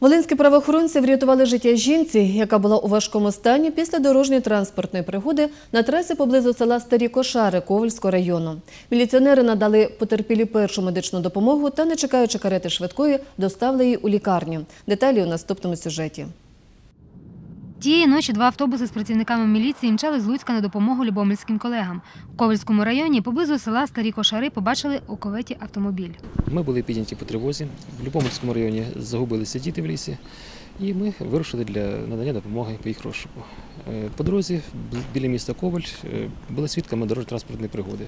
Волинські правоохоронці врятували життя жінці, яка була у важкому стані після дорожньої транспортної пригоди на трасі поблизу села Старі Кошари Ковальського району. Міліціонери надали потерпілі першу медичну допомогу та, не чекаючи карети швидкої, доставили її у лікарню. Деталі у наступному сюжеті. Тієї ночі два автобуси з працівниками міліції мчали з Луцька на допомогу любомльським колегам. У Ковальському районі поблизу села Старі Кошари побачили у коветі автомобіль. Ми були підняті по тривозі. В Любомирському районі загубилися діти в лісі, і ми вирушили для надання допомоги по їх розшуку. Е, По дорозі біля міста Коваль е, були свідками дорожньо-транспортної пригоди.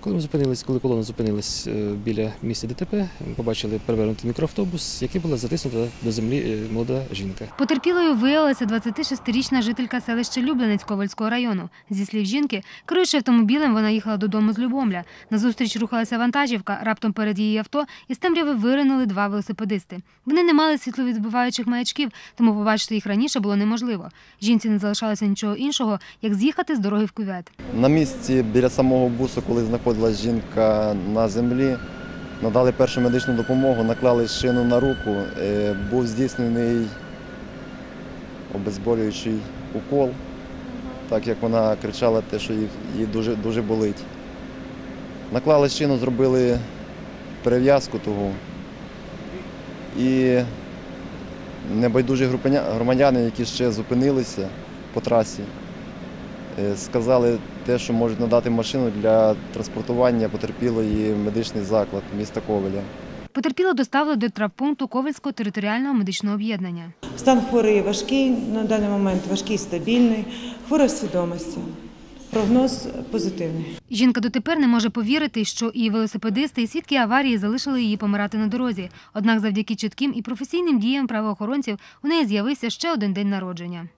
Коли ми зупинились, коли колона зупинилась е, біля місця ДТП, ми побачили перевернутий мікроавтобус, який була затиснута до землі е, молода жінка. Потерпілою виявилася 26-річна жителька селища Люблинець Ковальського району. Зі слів жінки, керуючи автомобілем, вона їхала додому з Любомля. Назустріч рухалася вантажівка, раптом перед її авто із темряви виринули два велосипедисти. Вони не мали світловідбиваючих маячків, тому побачити їх раніше було неможливо. Жінці не залишалося нічого іншого, як з'їхати з дороги в кювет. На місці біля самого бусу, коли знаходилась жінка на землі, надали першу медичну допомогу, наклали шину на руку, е, був здійснений обезболюючий укол, так як вона кричала те, що їй, дуже, дуже болить. Наклали шину, зробили перев'язку того. І небайдужі громадяни, які ще зупинилися по трасі, Сказали те, що можуть надати машину для транспортування потерпілої медичний заклад міста Ковеля. Потерпіло доставили до травпункту Ковальського територіального медичного об'єднання. Стан хворої важкий, на даний момент важкий, стабільний, хвора в свідомості. Прогноз позитивний. Жінка дотепер не може повірити, що і велосипедисти, і свідки аварії залишили її помирати на дорозі. Однак, завдяки чітким і професійним діям правоохоронців у неї з'явився ще один день народження.